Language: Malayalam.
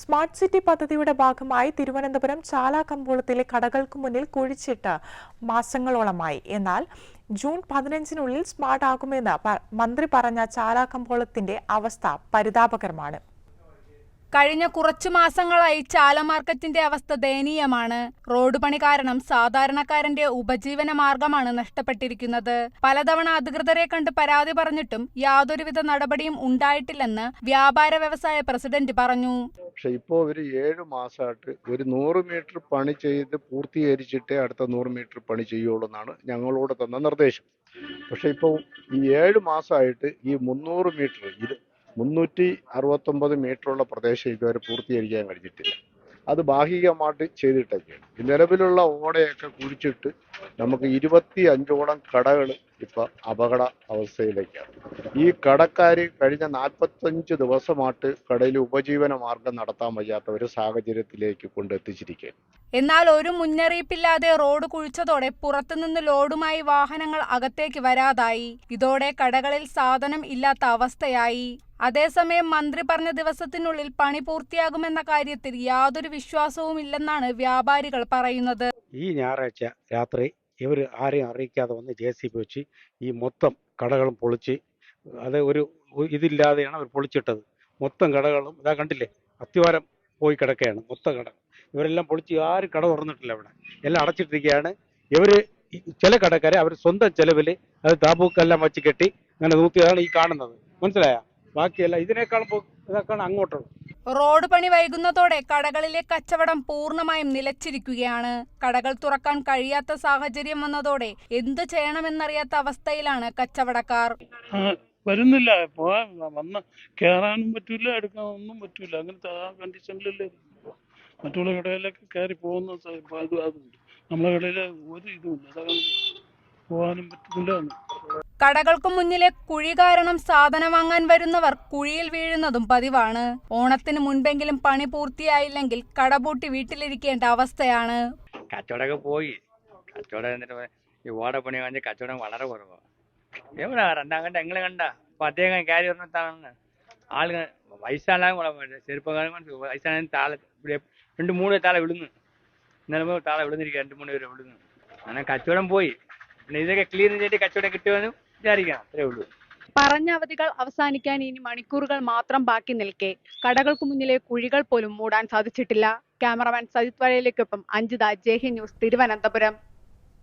സ്മാർട്ട് സിറ്റി പദ്ധതിയുടെ ഭാഗമായി തിരുവനന്തപുരം ചാലാകമ്പോളത്തിലെ കടകൾക്ക് മുന്നിൽ കുഴിച്ചിട്ട് മാസങ്ങളോളമായി. എന്നാൽ ജൂൺ പതിനഞ്ചിനുള്ളിൽ സ്മാർട്ട് ആകുമെന്ന് മന്ത്രി പറഞ്ഞ ചാലാകമ്പോളത്തിന്റെ അവസ്ഥ പരിതാപകരമാണ്. കഴിഞ്ഞ കുറച്ചു മാസങ്ങളായി ചാല മാർക്കറ്റിന്റെ അവസ്ഥ ദയനീയമാണ്. റോഡ് പണി കാരണം സാധാരണക്കാരന്റെ ഉപജീവന മാർഗമാണ് നഷ്ടപ്പെട്ടിരിക്കുന്നത്. പലതവണ അധികൃതരെ കണ്ട് പരാതി പറഞ്ഞിട്ടും യാതൊരുവിധ നടപടിയും ഉണ്ടായിട്ടില്ലെന്ന് വ്യാപാര വ്യവസായ പ്രസിഡന്റ് പറഞ്ഞു. പക്ഷെ ഇപ്പോൾ ഒരു ഏഴ് മാസമായിട്ട് ഒരു നൂറ് മീറ്റർ പണി ചെയ്ത് പൂർത്തീകരിച്ചിട്ടേ അടുത്ത നൂറ് മീറ്റർ പണി ചെയ്യുള്ളൂ എന്നാണ് ഞങ്ങളോട് തന്ന നിർദ്ദേശം. പക്ഷെ ഇപ്പോൾ ഈ ഏഴ് മാസമായിട്ട് ഈ മുന്നൂറ് മീറ്റർ ഇത് മുന്നൂറ്റി അറുപത്തൊമ്പത് മീറ്ററുള്ള പ്രദേശം ഇതുവരെ പൂർത്തീകരിക്കാൻ കഴിഞ്ഞിട്ടില്ല. അത് ഭാഗികമായിട്ട് ചെയ്തിട്ടൊക്കെയാണ്. നിലവിലുള്ള ഓടയൊക്കെ കുഴിച്ചിട്ട് നമുക്ക് ഇരുപത്തി അഞ്ചോളം കടകൾ ഇപ്പൊ അപകട അവസ്ഥയിലേക്കാണ്. ഈ കടക്കാര് കഴിഞ്ഞ നാൽപ്പത്തഞ്ച് ദിവസമായിട്ട് കടയിൽ ഉപജീവന മാർഗം നടത്താൻ വയ്യാത്ത ഒരു സാഹചര്യത്തിലേക്ക് കൊണ്ടെത്തിച്ചിരിക്കുകയാണ് എന്നാൽ ഒരു മുന്നറിയിപ്പില്ലാതെ റോഡ് കുഴിച്ചതോടെ പുറത്തുനിന്ന് ലോഡുമായി വാഹനങ്ങൾ അകത്തേക്ക് വരാതായി. ഇതോടെ കടകളിൽ സാധനം ഇല്ലാത്ത അവസ്ഥയായി. അതേസമയം മന്ത്രി പറഞ്ഞ ദിവസത്തിനുള്ളിൽ പണി പൂർത്തിയാകുമെന്ന കാര്യത്തിൽ യാതൊരു വിശ്വാസവും ഇല്ലെന്നാണ് വ്യാപാരികൾ പറയുന്നത്. ഈ ഞായറാഴ്ച രാത്രി ഇവർ ആരെയും അറിയിക്കാതെ വന്ന് ജെ സി ബി വെച്ച് ഈ മൊത്തം കടകളും പൊളിച്ച് അത് ഒരു ഇതില്ലാതെയാണ് അവർ പൊളിച്ചിട്ടത്. മൊത്തം കടകളും ഇതാ കണ്ടില്ലേ അത്തിവാരം പോയി കിടക്കുകയാണ് മൊത്തം കട. ഇവരെല്ലാം പൊളിച്ച് ആരും കട തുറന്നിട്ടില്ല അവിടെ എല്ലാം അടച്ചിട്ടിരിക്കുകയാണ്. ഇവർ ചില കടക്കാരെ അവർ സ്വന്തം ചെലവിൽ അത് താബൂക്കെല്ലാം വച്ച് കെട്ടി അങ്ങനെ നൂത്തിയതാണ് ഈ കാണുന്നത്. മനസ്സിലായ? ബാക്കിയല്ല ഇതിനേക്കാൾ ഇതൊക്കെയാണ് അങ്ങോട്ടുള്ളത്. റോഡ് പണി വൈകുന്നതോടെ കടകളിലെ കച്ചവടം പൂർണമായും നിലച്ചിരിക്കുകയാണ്. കടകൾ തുറക്കാൻ കഴിയാത്ത സാഹചര്യം വന്നതോടെ എന്തു ചെയ്യണമെന്നറിയാത്ത അവസ്ഥയിലാണ് കച്ചവടക്കാർ. വരുന്നില്ല. പോവാൻ വന്ന് കേറാനും പറ്റൂല എടുക്കാനൊന്നും പറ്റൂല. അങ്ങനത്തെ ആ കണ്ടീഷനിലല്ലേ. മറ്റുള്ള കടയിലൊക്കെ കയറി പോകുന്ന അതുണ്ട്. നമ്മളെ കടയിൽ ഒരു ഇതുമില്ല ഇല്ല. പോകാനും പറ്റുന്നില്ല. കടകൾക്ക് മുന്നിലെ കുഴി കാരണം സാധനം വാങ്ങാൻ വരുന്നവർ കുഴിയിൽ വീഴുന്നതും പതിവാണ്. ഓണത്തിന് മുൻപെങ്കിലും പണി പൂർത്തിയായില്ലെങ്കിൽ കടപൂട്ടി വീട്ടിലിരിക്കേണ്ട അവസ്ഥയാണ്. കച്ചവടമൊക്കെ പോയി. കച്ചവടം എന്നിട്ട് ഈ ഓടപ്പണി കഴിഞ്ഞ് കച്ചവടം വളരെ കുറവാണ് എവിടെ? രണ്ടാം കണ്ട എങ്ങനെ കണ്ട? പത്തേകം കയറി പറഞ്ഞിട്ടാണ് ആളുകൾ വയസ്സാണെങ്കിലും കുഴപ്പമില്ല ചെറുപ്പക്കാരും കൊണ്ട് വയസ്സാണെങ്കിൽ താഴെ രണ്ട് മൂന്ന് താളെ വിടുന്നു. ഇന്നലെ താളെ വിടുന്നിരിക്കുക രണ്ട് മൂന്ന് പേര് വിടുന്നു. അങ്ങനെ കച്ചവടം പോയി. പിന്നെ ഇതൊക്കെ ക്ലീൻ ചെയ്തിട്ട് കച്ചവടം കിട്ടുമെന്ന് വിചാരിക്കണം അത്രേ ഉള്ളൂ. പറഞ്ഞ അവധികൾ അവസാനിക്കാൻ ഇനി മണിക്കൂറുകൾ മാത്രം ബാക്കി നിൽക്കെ. കടകൾക്ക് മുന്നിലെ കുഴികൾ പോലും മൂടാൻ സാധിച്ചിട്ടില്ല. ക്യാമറമാൻ സജിത് വരയിലേക്കൊപ്പം അഞ്ജിത ജേഹി ന്യൂസ് തിരുവനന്തപുരം.